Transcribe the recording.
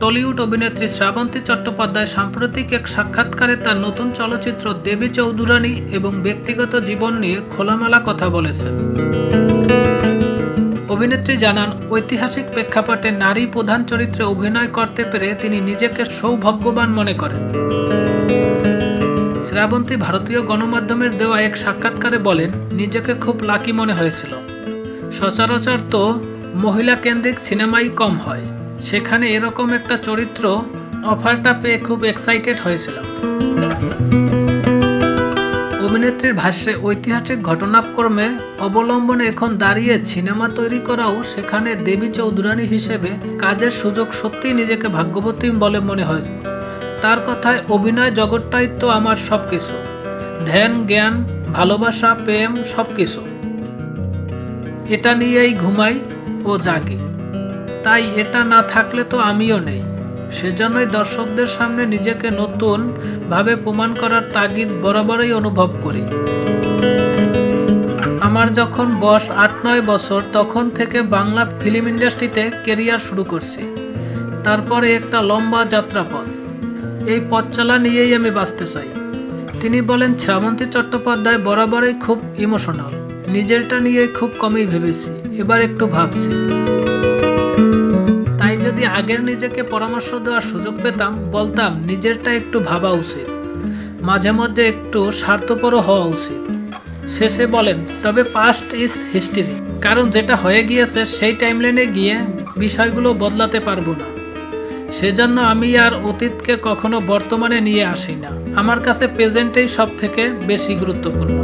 Tollywood অভিনেত্রী শ্রাবন্তী চট্টোপাধ্যায় সাম্প্রতিক এক সাক্ষাৎকারে তার নতুন চলচ্চিত্র দেবী চৌধুরানী এবং ব্যক্তিগত জীবন নিয়ে খোলামেলা কথা বলেছেন। অভিনেত্রী জানান, ঐতিহাসিক প্রেক্ষাপটে নারী প্রধান চরিত্রে অভিনয় করতে পেরে তিনি নিজেকে সৌভাগ্যবান মনে করেন। শ্রাবন্তী ভারতীয় গণমাধ্যমের দেওয়া এক সাক্ষাৎকারে বলেন, নিজেকে খুব লাকি মনে হয়েছিল। সচরাচর তো মহিলা কেন্দ্রিক সিনেমাই কম হয়। সেখানে এরকম একটা চরিত্র অফারটা পেয়ে খুব এক্সাইটেড হয়েছিলাম। অভিনেত্রীর ভাষ্যে ঐতিহাসিক ঘটনাক্রমে অবলম্বনে এখন দাঁড়িয়ে সিনেমা তৈরি করাও সেখানে দেবী চৌধুরানী হিসেবে কাজের সুযোগ সত্যিই নিজেকে ভাগ্যবতী বলে মনে হয়। তার কথায় অভিনয় জগৎটাই তো আমার সব কিছু ধ্যান, জ্ঞান, ভালোবাসা, প্রেম সব কিছু এটা নিয়েই ঘুমাই ও জাগি। তাই এটা না থাকলে তো আমিও নেই। সেজন্যই দর্শকদের সামনে নিজেকে নতুন ভাবে প্রমাণ করার তাগিদ বরাবরই অনুভব করি। আমার যখন বয়স আট নয় বছর, তখন থেকে বাংলা ফিল্ম ইন্ডাস্ট্রিতে কেরিয়ার শুরু করছি। তারপরে একটা লম্বা যাত্রাপথ। এই পথ চলা নিয়েই আমি বাঁচতে চাই। তিনি বলেন, শ্রাবন্তী চট্টোপাধ্যায় বরাবরই খুব ইমোশনাল নিজেরটা নিয়ে খুব কমই ভেবেছি। এবার একটু ভাবছি। যদি আগের নিজেকে পরামর্শ দেওয়ার সুযোগ পেতাম, বলতাম, নিজেরটা একটু ভাবা উচিত। মাঝে মধ্যে একটু স্বার্থপরও হওয়া উচিত। শেষে বলেন, তবে পাস্ট ইজ হিস্ট্রি কারণ যেটা হয়ে গিয়েছে, সেই টাইম লাইনে গিয়ে বিষয়গুলো বদলাতে পারব না। সেজন্য আমি আর অতীতকে কখনো বর্তমানে নিয়ে আসি না। আমার কাছে প্রেজেন্টেই সব থেকে বেশি গুরুত্বপূর্ণ।